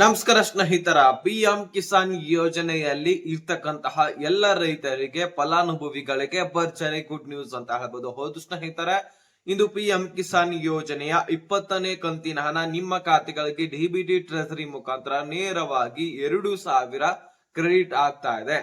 ನಮಸ್ಕಾರ ಸ್ನೇಹಿತರ P M Kisan ಯೋಜನೆಯಲ್ಲಿ ಇರ್ತಕ್ಕಂತಹ ಎಲ್ಲ ರೈತರಿಗೆ, ಫಲಾನುಭವಿಗಳಿಗೆ ಭರ್ಜರಿ ಗುಡ್ ನ್ಯೂಸ್ ಅಂತ ಹೇಳ್ಬೋದು. ಹೌದು ಸ್ನೇಹಿತರೆ, ಇಂದು ಪಿಎಂ ಕಿಸಾನ್ ಯೋಜನೆಯ ಇಪ್ಪತ್ತನೇ ಕಂತಿನ ಹಣ ನಿಮ್ಮ ಖಾತೆಗಳಿಗೆ ಡಿಬಿಟಿ ಟ್ರೆಸರಿ ಮುಖಾಂತರ ನೇರವಾಗಿ ಎರಡು ಸಾವಿರ ಕ್ರೆಡಿಟ್ ಆಗ್ತಾ ಇದೆ.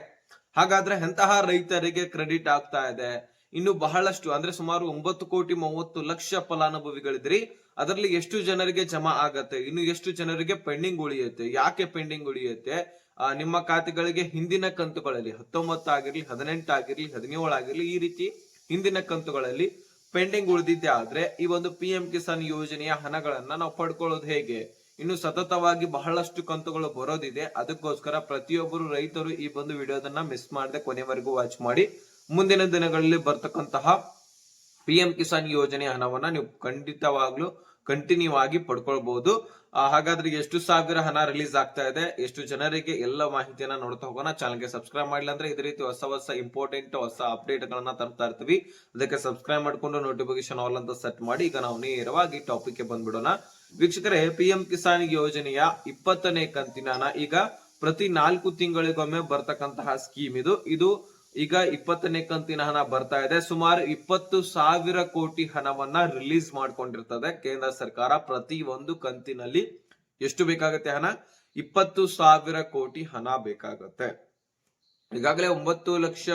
ಹಾಗಾದ್ರೆ ಎಂತಹ ರೈತರಿಗೆ ಕ್ರೆಡಿಟ್ ಆಗ್ತಾ ಇದೆ? ಇನ್ನು ಬಹಳಷ್ಟು, ಅಂದ್ರೆ ಸುಮಾರು ಒಂಬತ್ತು ಕೋಟಿ ಮೂವತ್ತು ಲಕ್ಷ ಫಲಾನುಭವಿಗಳಿದ್ರಿ. ಅದರಲ್ಲಿ ಎಷ್ಟು ಜನರಿಗೆ ಜಮಾ ಆಗತ್ತೆ? ಇನ್ನು ಎಷ್ಟು ಜನರಿಗೆ ಪೆಂಡಿಂಗ್ ಉಳಿಯುತ್ತೆ? ಯಾಕೆ ಪೆಂಡಿಂಗ್ ಉಳಿಯುತ್ತೆ? ನಿಮ್ಮ ಖಾತೆಗಳಿಗೆ ಹಿಂದಿನ ಕಂತುಗಳಲ್ಲಿ, ಹತ್ತೊಂಬತ್ತು ಆಗಿರ್ಲಿ, ಹದಿನೆಂಟು ಆಗಿರ್ಲಿ, ಹದಿನೇಳು ಆಗಿರ್ಲಿ, ಈ ರೀತಿ ಹಿಂದಿನ ಕಂತುಗಳಲ್ಲಿ ಪೆಂಡಿಂಗ್ ಉಳಿದಿದ್ದೆ ಆದ್ರೆ, ಈ ಒಂದು ಪಿ ಎಂ ಕಿಸಾನ್ ಯೋಜನೆಯ ಹಣಗಳನ್ನ ನಾವು ಪಡ್ಕೊಳ್ಳೋದು ಹೇಗೆ? ಇನ್ನು ಸತತವಾಗಿ ಬಹಳಷ್ಟು ಕಂತುಗಳು ಬರೋದಿದೆ. ಅದಕ್ಕೋಸ್ಕರ ಪ್ರತಿಯೊಬ್ಬರು ರೈತರು ಈ ಒಂದು ವಿಡಿಯೋದನ್ನ ಮಿಸ್ ಮಾಡದೆ ಕೊನೆವರೆಗೂ ವಾಚ್ ಮಾಡಿ. ಮುಂದಿನ ದಿನಗಳಲ್ಲಿ ಬರ್ತಕ್ಕಂತಹ ಪಿ ಎಂ ಕಿಸಾನ್ ಯೋಜನೆ ಹಣವನ್ನ ನೀವು ಖಂಡಿತವಾಗ್ಲೂ ಕಂಟಿನ್ಯೂ ಆಗಿ ಪಡ್ಕೊಳ್ಬಹುದು ಹಾಗಾದ್ರೆ ಎಷ್ಟು ಸಾವಿರ ಹಣ ರಿಲೀಸ್ ಆಗ್ತಾ ಇದೆ, ಎಷ್ಟು ಜನರಿಗೆ ಎಲ್ಲ ಮಾಹಿತಿಯನ್ನ ನೋಡ್ತಾ ಹೋಗೋಣ. ಚಾನಲ್ಗೆ ಸಬ್ಸ್ಕ್ರೈಬ್ ಮಾಡಿಲ್ಲ ಅಂದ್ರೆ ಇದೇ ರೀತಿ ಹೊಸ ಹೊಸ ಇಂಪಾರ್ಟೆಂಟ್ ಹೊಸ ಅಪ್ಡೇಟ್ ಗಳನ್ನ ತರ್ತಾ ಇರ್ತೀವಿ. ಅದಕ್ಕೆ ಸಬ್ಸ್ಕ್ರೈಬ್ ಮಾಡ್ಕೊಂಡು ನೋಟಿಫಿಕೇಶನ್ ಆಲ್ ಅಂತ ಸೆಟ್ ಮಾಡಿ, ಈಗ ನಾವು ನೇರವಾಗಿ ಟಾಪಿಕ್ಗೆ ಬಂದ್ಬಿಡೋಣ. ವೀಕ್ಷಕರೇ ಪಿ ಎಂ ಕಿಸಾನ್ ಯೋಜನೆಯ ಇಪ್ಪತ್ತನೇ ಕಂತಿನ ಈಗ ಪ್ರತಿ ನಾಲ್ಕು ತಿಂಗಳಿಗೊಮ್ಮೆ ಬರ್ತಕ್ಕಂತಹ ಸ್ಕೀಮ್ ಇದು. ಇದು ಈಗ ಇಪ್ಪತ್ತನೇ ಕಂತಿನ ಹಣ ಬರ್ತಾ ಇದೆ. ಸುಮಾರು ಇಪ್ಪತ್ತು ಸಾವಿರ ಕೋಟಿ ಹಣವನ್ನ ರಿಲೀಸ್ ಮಾಡ್ಕೊಂಡಿರ್ತದೆ ಕೇಂದ್ರ ಸರ್ಕಾರ ಪ್ರತಿ ಒಂದು ಕಂತಿನಲ್ಲಿ. ಎಷ್ಟು ಬೇಕಾಗುತ್ತೆ ಹಣ? ಇಪ್ಪತ್ತು ಸಾವಿರ ಕೋಟಿ ಹಣ ಬೇಕಾಗತ್ತೆ. ಈಗಾಗಲೇ ಒಂಬತ್ತು ಲಕ್ಷ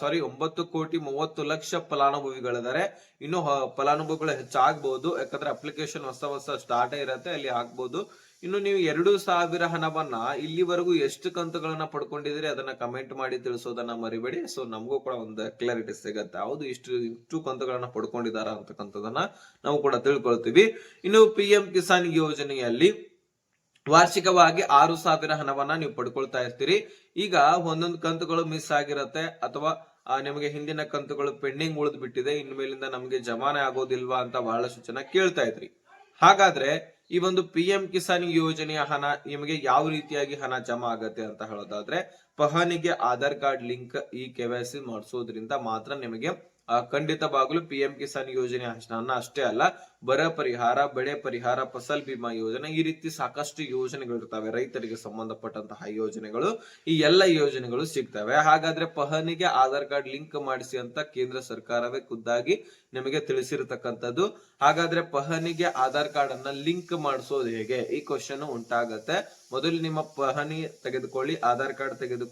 ಸಾರಿ ಒಂಬತ್ತು ಕೋಟಿ ಮೂವತ್ತು ಲಕ್ಷ ಫಲಾನುಭವಿಗಳಿದ್ದಾರೆ. ಇನ್ನು ಫಲಾನುಭವಿಗಳು ಹೆಚ್ಚಾಗಬಹುದು ಯಾಕಂದ್ರೆ ಅಪ್ಲಿಕೇಶನ್ ಹೊಸ ಹೊಸ ಸ್ಟಾರ್ಟ್ ಇರತ್ತೆ, ಅಲ್ಲಿ ಹಾಕ್ಬಹುದು ಇನ್ನು ನೀವು ಎರಡು ಸಾವಿರ ಹಣವನ್ನ ಇಲ್ಲಿವರೆಗೂ ಎಷ್ಟು ಕಂತುಗಳನ್ನ ಪಡ್ಕೊಂಡಿದ್ದೀರಿ ಅದನ್ನ ಕಮೆಂಟ್ ಮಾಡಿ ತಿಳಿಸೋದನ್ನ ಮರಿಬೇಡಿ. ಸೊ ನಮಗೂ ಕೂಡ ಒಂದು ಕ್ಲಾರಿಟಿ ಸಿಗತ್ತೆ. ಹೌದು, ಇಷ್ಟು ಇಷ್ಟು ಕಂತುಗಳನ್ನ ಪಡ್ಕೊಂಡಿದಾರ ಅಂತಕ್ಕಂಥದನ್ನ ನಾವು ಕೂಡ ತಿಳ್ಕೊಳ್ತೀವಿ. ಇನ್ನು ಪಿ ಎಂ ಕಿಸಾನ್ ಯೋಜನೆಯಲ್ಲಿ ವಾರ್ಷಿಕವಾಗಿ ಆರು ಸಾವಿರ ಹಣವನ್ನ ನೀವು ಪಡ್ಕೊಳ್ತಾ ಇರ್ತೀರಿ. ಈಗ ಒಂದೊಂದು ಕಂತುಗಳು ಮಿಸ್ ಆಗಿರತ್ತೆ ಅಥವಾ ನಿಮಗೆ ಹಿಂದಿನ ಕಂತುಗಳು ಪೆಂಡಿಂಗ್ ಉಳಿದು ಬಿಟ್ಟಿದೆ ಇನ್ಮೇಲಿಂದ ನಮಗೆ ಜಮಾನೆ ಆಗೋದಿಲ್ವಾ ಅಂತ ಬಹಳಷ್ಟು ಜನ ಕೇಳ್ತಾ ಇದ್ರಿ. ಹಾಗಾದ್ರೆ ಈ ಒಂದು ಪಿ ಎಂ ಕಿಸಾನ್ ಯೋಜನೆಯ ಹಣ ನಿಮಗೆ ಯಾವ ರೀತಿಯಾಗಿ ಹಣ ಜಮಾ ಆಗತ್ತೆ ಅಂತ ಹೇಳೋದಾದ್ರೆ ಪಹಣಿಗೆ Aadhaar card link e K Y C ಮಾಡಿಸೋದ್ರಿಂದ ಮಾತ್ರ ನಿಮಗೆ ಖಂಡಿತವಾಗಲೂ ಪಿ ಎಂ ಕಿಸಾನ್ ಯೋಜನೆ ಅನ್ನ ಅಷ್ಟೇ ಅಲ್ಲ, ಬರ ಪರಿಹಾರ, ಬೆಳೆ ಪರಿಹಾರ, ಫಸಲ್ ಬಿಮಾ ಯೋಜನೆ ಈ ರೀತಿ ಸಾಕಷ್ಟು ಯೋಜನೆಗಳು ಇರ್ತವೆ. ರೈತರಿಗೆ ಸಂಬಂಧಪಟ್ಟಂತಹ ಯೋಜನೆಗಳು, ಈ ಎಲ್ಲ ಯೋಜನೆಗಳು ಸಿಗ್ತವೆ. ಹಾಗಾದ್ರೆ ಪಹನಿಗೆ ಆಧಾರ್ ಕಾರ್ಡ್ ಲಿಂಕ್ ಮಾಡಿಸಿ ಅಂತ ಕೇಂದ್ರ ಸರ್ಕಾರವೇ ಖುದ್ದಾಗಿ ನಿಮಗೆ ತಿಳಿಸಿರ್ತಕ್ಕಂಥದ್ದು. ಹಾಗಾದ್ರೆ ಪಹನಿಗೆ ಆಧಾರ್ ಕಾರ್ಡ್ ಅನ್ನ ಲಿಂಕ್ ಮಾಡಿಸೋದು ಹೇಗೆ? ಈ ಕ್ವಶನ್ ಉಂಟಾಗತ್ತೆ. ಮೊದಲು ನಿಮ್ಮ ಪಹನಿ ತೆಗೆದುಕೊಳ್ಳಿ, ಆಧಾರ್ ಕಾರ್ಡ್ ತೆಗೆದುಕೊಳ್ಳಿ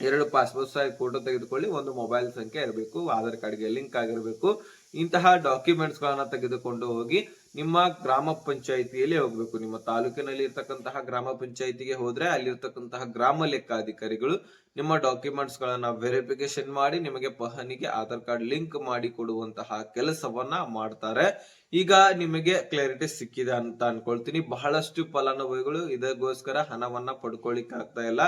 ಎರಡು ಪಾಸ್ಪೋರ್ಟ್ ಸೈಜ್ ಫೋಟೋ ತೆಗೆದುಕೊಳ್ಳಿ. ಒಂದು ಮೊಬೈಲ್ ಸಂಖ್ಯೆ ಇರಬೇಕು. ಆಧಾರ್ ಕಾರ್ಡ್ಗೆ ಲಿಂಕ್ ಆಗಿರಬೇಕು. ಇಂತಹ ಡಾಕ್ಯುಮೆಂಟ್ಸ್ ಗಳನ್ನ ತೆಗೆದುಕೊಂಡು ಹೋಗಿ ನಿಮ್ಮ ಗ್ರಾಮ ಪಂಚಾಯಿತಿಯಲ್ಲಿ ಹೋಗ್ಬೇಕು. ನಿಮ್ಮ ತಾಲೂಕಿನಲ್ಲಿ ಇರ್ತಕ್ಕಂತಹ ಗ್ರಾಮ ಪಂಚಾಯಿತಿಗೆ ಹೋದ್ರೆ ಅಲ್ಲಿರ್ತಕ್ಕಂತಹ ಗ್ರಾಮ ಲೆಕ್ಕಾಧಿಕಾರಿಗಳು ನಿಮ್ಮ ಡಾಕ್ಯುಮೆಂಟ್ಸ್ ಗಳನ್ನ ವೆರಿಫಿಕೇಶನ್ ಮಾಡಿ ನಿಮಗೆ ಪಹನಿಗೆ ಆಧಾರ್ ಕಾರ್ಡ್ ಲಿಂಕ್ ಮಾಡಿ ಕೊಡುವಂತಹ ಕೆಲಸವನ್ನ ಮಾಡ್ತಾರೆ. ಈಗ ನಿಮಗೆ ಕ್ಲಾರಿಟಿ ಸಿಕ್ಕಿದೆ ಅಂತ ಅನ್ಕೊಳ್ತೀನಿ. ಬಹಳಷ್ಟು ಫಲಾನುಭವಿಗಳು ಇದಕ್ಕೋಸ್ಕರ ಹಣವನ್ನ ಪಡ್ಕೊಳ್ಳಿಕ್ ಆಗ್ತಾ ಇಲ್ಲ.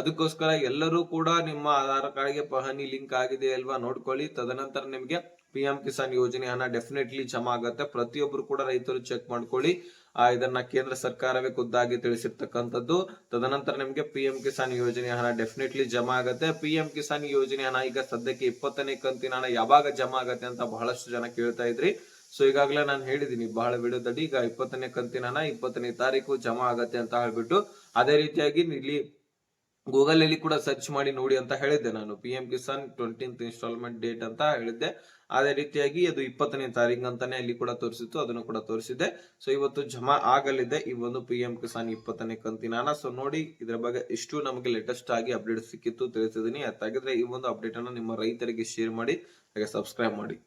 ಅದಕ್ಕೋಸ್ಕರ ಎಲ್ಲರೂ ಕೂಡ ನಿಮ್ಮ ಆಧಾರ್ ಕಾರ್ಡ್ಗೆ ಪಹನಿ ಲಿಂಕ್ ಆಗಿದೆ ಅಲ್ವಾ ನೋಡ್ಕೊಳ್ಳಿ. ತದನಂತರ ನಿಮಗೆ ಪಿ ಎಂ ಕಿಸಾನ್ ಯೋಜನೆ ಹಣ ಡೆಫಿನೆಟ್ಲಿ ಜಮಾ ಆಗತ್ತೆ. ಪ್ರತಿಯೊಬ್ಬರು ಕೂಡ ರೈತರು ಚೆಕ್ ಮಾಡ್ಕೊಳ್ಳಿ. ಆ, ಇದನ್ನ ಕೇಂದ್ರ ಸರ್ಕಾರವೇ ಖುದ್ದಾಗಿ ತಿಳಿಸಿರ್ತಕ್ಕಂಥದ್ದು. ತದನಂತರ ನಿಮಗೆ ಪಿ ಎಂ ಕಿಸಾನ್ ಯೋಜನೆ ಹಣ ಡೆಫಿನೆಟ್ಲಿ ಜಮಾ ಆಗತ್ತೆ. ಪಿ ಎಂ ಕಿಸಾನ್ ಯೋಜನೆ ಹಣ ಈಗ ಸದ್ಯಕ್ಕೆ ಇಪ್ಪತ್ತನೇ ಕಂತಿನ ಹಣ ಯಾವಾಗ ಜಮಾ ಆಗತ್ತೆ ಅಂತ ಬಹಳಷ್ಟು ಜನ ಕೇಳ್ತಾ ಇದ್ರಿ. ಸೊ ಈಗಾಗಲೇ ನಾನು ಹೇಳಿದೀನಿ ಬಹಳ ವಿಡಿಯೋದಲ್ಲಿ ಈಗ ಇಪ್ಪತ್ತನೇ ಕಂತಿನ ಹಣ ಇಪ್ಪತ್ತನೇ ತಾರೀಕು ಜಮಾ ಆಗತ್ತೆ ಅಂತ ಹೇಳ್ಬಿಟ್ಟು. ಅದೇ ರೀತಿಯಾಗಿ ಇಲ್ಲಿ ಗೂಗಲ್ ಅಲ್ಲಿ ಕೂಡ ಸರ್ಚ್ ಮಾಡಿ ನೋಡಿ ಅಂತ ಹೇಳಿದ್ದೆ ನಾನು. P M Kisan twentieth installment date ಅಂತ ಹೇಳಿದ್ದೆ. ಅದೇ ರೀತಿಯಾಗಿ ಅದು ಇಪ್ಪತ್ತನೇ ತಾರೀಕು ಅಂತಾನೆ ಅಲ್ಲಿ ಕೂಡ ತೋರಿಸಿತ್ತು, ಅದನ್ನು ಕೂಡ ತೋರಿಸಿದೆ ಸೊ ಇವತ್ತು ಜಮಾ ಆಗಲಿದೆ ಈ ಒಂದು ಪಿ ಎಂ ಕಿಸಾನ್ ಇಪ್ಪತ್ತನೇ ಕಂತಿನ. ಸೊ ನೋಡಿ ಇದರ ಬಗ್ಗೆ ಇಷ್ಟು ನಮಗೆ ಲೇಟೆಸ್ಟ್ ಆಗಿ ಅಪ್ಡೇಟ್ ಸಿಕ್ಕಿತ್ತು ತಿಳಿಸಿದೀನಿ ಅದಾಗಿದ್ರೆ ಈ ಒಂದು ಅಪ್ಡೇಟ್ ಅನ್ನು ನಿಮ್ಮ ರೈತರಿಗೆ ಶೇರ್ ಮಾಡಿ, ಹಾಗೆ ಸಬ್ಸ್ಕ್ರೈಬ್ ಮಾಡಿ.